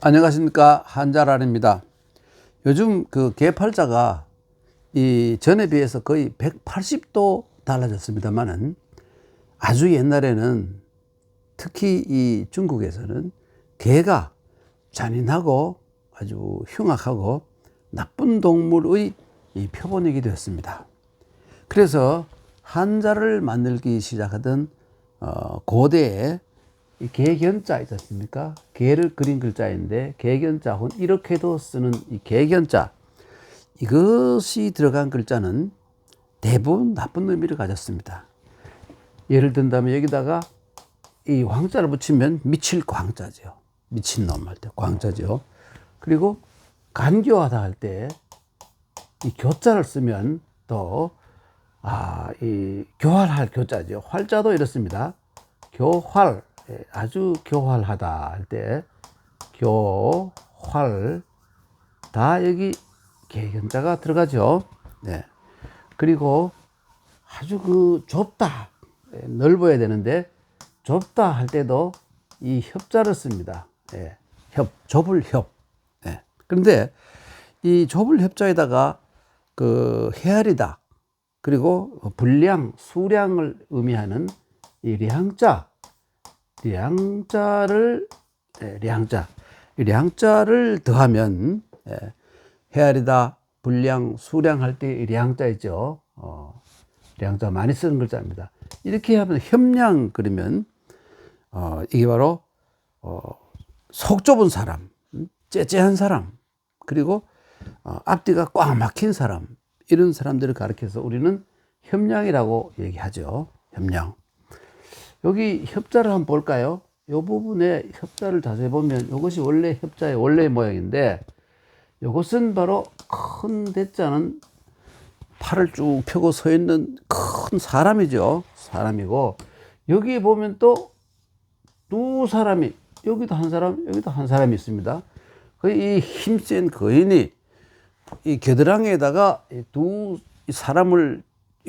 안녕하십니까 한자랄입니다. 요즘 그 개팔자가 이 전에 비해서 거의 180도 달라졌습니다만은 아주 옛날에는 특히 이 중국에서는 개가 잔인하고 아주 흉악하고 나쁜 동물의 이 표본이기도 했습니다. 그래서 한자를 만들기 시작하던 어, 고대에 이 개견자 있지 않습니까? 개를 그린 글자인데 개견자혼 이렇게도 쓰는 이 개견자 이것이 들어간 글자는 대부분 나쁜 의미를 가졌습니다. 예를 든다면 여기다가 이 황자를 붙이면 미칠 광자죠. 미친 놈 할 때 광자죠. 그리고 간교하다 할 때 이 교자를 쓰면 또 아, 이 교활할 교자죠. 활자도 이렇습니다. 교활 예, 아주 교활하다 할 때 교활 다 여기 개견자가 들어가죠. 네. 그리고 아주 그 좁다 예, 넓어야 되는데 좁다 할 때도 이 협자를 씁니다. 예. 협 좁을 협. 예. 그런데 이 좁을 협자에다가 그 헤아리다 그리고 분량 수량을 의미하는 이 량자 량자를 예, 량자. 이 량자를 더하면 예, 헤아리다 분량 수량 할 때 량자 있죠. 어, 량자 많이 쓰는 글자입니다. 이렇게 하면 협량 그러면 어, 이게 바로 어, 속 좁은 사람 음, 째째한 사람 그리고 어, 앞뒤가 꽉 막힌 사람 이런 사람들을 가리켜서 우리는 협량이라고 얘기하죠. 협량 여기 협자를 한번 볼까요? 이 부분에 협자를 자세히 보면 이것이 원래 협자의 원래 모양인데 이것은 바로 큰 대자는 팔을 쭉 펴고 서 있는 큰 사람이죠. 사람이고 여기 보면 또 두 사람이 여기도 한 사람 여기도 한 사람이 있습니다. 그이 힘센 거인이 이 겨드랑이에다가 두 사람을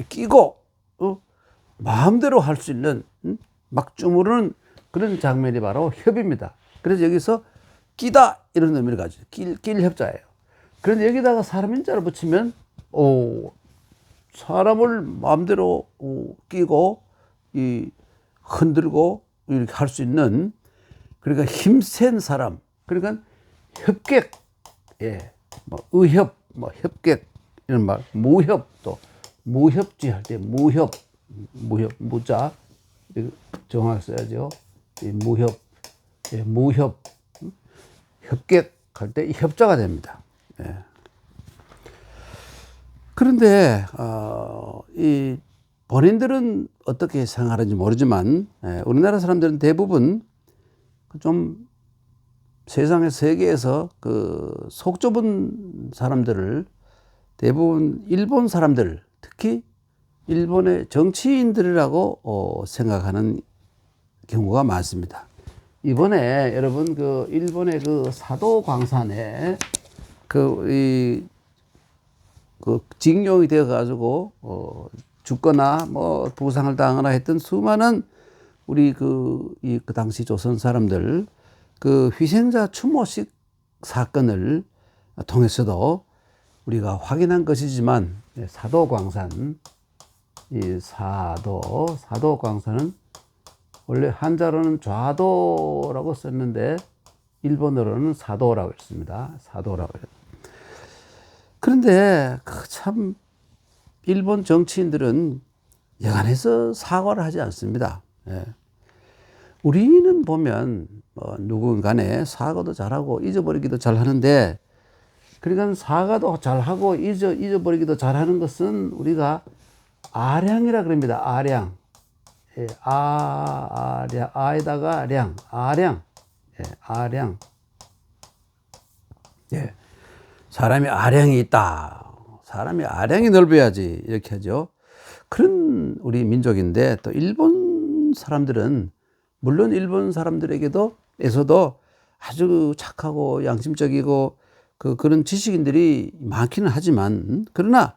끼고 어? 마음대로 할 수 있는 음? 막 주무르는 그런 장면이 바로 협입니다. 그래서 여기서 끼다 이런 의미를 가지고 낄, 낄 협자예요. 그런데 여기다가 사람 인자를 붙이면 오 사람을 마음대로 오, 끼고 이 흔들고 이렇게 할 수 있는 그러니까 힘센 사람. 그러니까 협객. 예, 뭐 의협 뭐 협객. 이런 말. 무협 또. 무협지 할 때 무협 무협 무자 정확히 써야죠. 이 무협 예, 무협 음? 협객 할 때 협자가 됩니다. 예. 그런데 어, 이 본인들은 어떻게 생각하는지 모르지만 예, 우리나라 사람들은 대부분 좀 세상의 세계에서 그 속 좁은 사람들을 대부분 일본 사람들 특히 일본의 정치인들이라고 어, 생각하는 경우가 많습니다. 이번에 여러분 그 일본의 그 사도 광산에 그이 그 징용이 되어 가지고 어 죽거나 뭐 부상을 당하거나 했던 수많은 우리 그 이 그 당시 조선 사람들 그 희생자 추모식 사건을 통해서도 우리가 확인한 것이지만 사도 광산 이 사도 사도 광산은 원래 한자로는 좌도라고 썼는데 일본어로는 사도라고 했습니다. 사도라고 해요. 그런데 그참 일본 정치인들은 여간해서 사과를 하지 않습니다. 예. 우리는 보면 뭐 누군 간에 사과도 잘하고 잊어버리기도 잘하는데 그러니까 사과도 잘하고 잊어 잊어버리기도 잘하는 것은 우리가 아량이라 그럽니다. 아량. 예, 아, 아량, 아에다가 량, 아량. 예, 아량. 예. 사람이 아량이 있다. 사람이 아량이 넓어야지. 이렇게 하죠. 그런 우리 민족인데 또 일본 사람들은 물론 일본 사람들에게도 에서도 아주 착하고 양심적이고 그 그런 지식인들이 많기는 하지만 그러나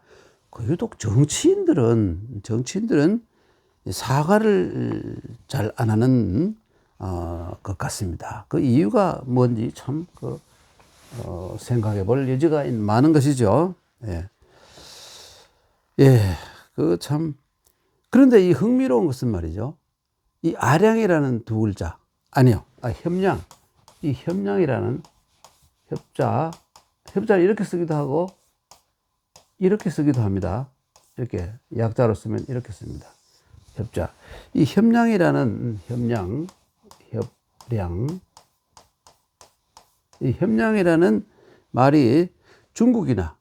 그 유독 정치인들은 정치인들은 사과를 잘 안 하는 어, 것 같습니다. 그 이유가 뭔지 참 그, 어, 생각해 볼 여지가 많은 것이죠. 예. 예, 그 참. 그런데 이 흥미로운 것은 말이죠. 이 아량이라는 두 글자, 아니요, 아, 협량. 이 협량이라는 협자, 협자를 이렇게 쓰기도 하고, 이렇게 쓰기도 합니다. 이렇게 약자로 쓰면 이렇게 씁니다. 협자. 이 협량이라는 협량, 협량. 이 협량이라는 말이 중국이나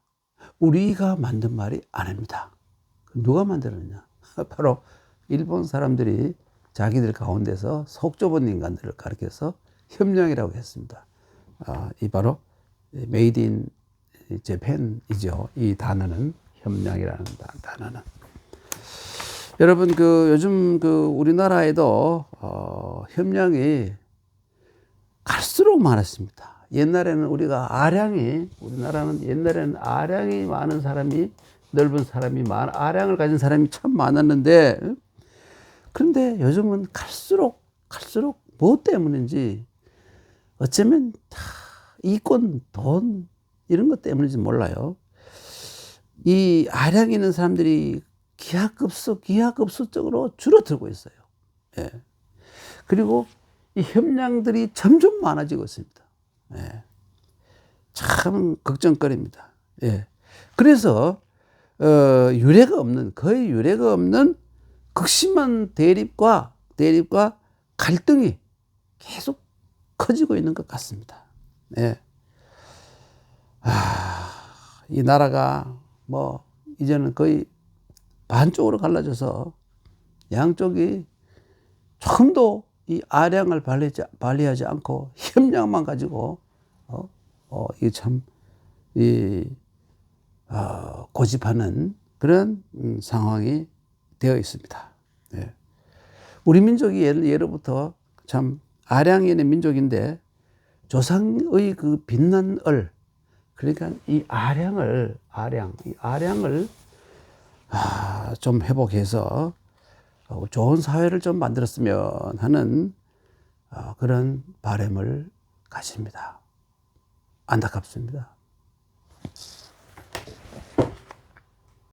우리가 만든 말이 아닙니다. 누가 만들었냐? 바로 일본 사람들이 자기들 가운데서 속 좁은 인간들을 가리켜서 협량이라고 했습니다. 아, 이 바로 메이드 인 재팬이죠. 이 단어는 협량이라는 단어는. 여러분 그 요즘 그 우리나라에도 어, 협량이 갈수록 많았습니다. 옛날에는 우리가 아량이 우리나라는 옛날에는 아량이 많은 사람이 넓은 사람이 많 아량을 가진 사람이 참 많았는데 그런데 요즘은 갈수록 갈수록 뭐 때문인지 어쩌면 다 이권 돈 이런 것 때문인지 몰라요. 이 아량 있는 사람들이 기하급수 기하급수적으로 줄어들고 있어요. 예. 그리고 이 협량들이 점점 많아지고 있습니다. 예. 참 걱정거리입니다. 예. 그래서 어, 유례가 없는 거의 유례가 없는 극심한 대립과 대립과 갈등이 계속 커지고 있는 것 같습니다. 예. 아, 이 나라가 뭐 이제는 거의 반쪽으로 갈라져서 양쪽이 조금도 이 아량을 발휘하지, 발휘하지 않고 협량만 가지고 어, 어, 이참 이 어, 고집하는 그런 음, 상황이 되어 있습니다. 예. 우리 민족이 예를, 예로부터 참 아량인의 민족인데 조상의 그 빛난 얼 그러니까 이 아량을 아량 이 아량을 아, 좀 회복해서 어, 좋은 사회를 좀 만들었으면 하는 어, 그런 바램을 가집니다. 안타깝습니다.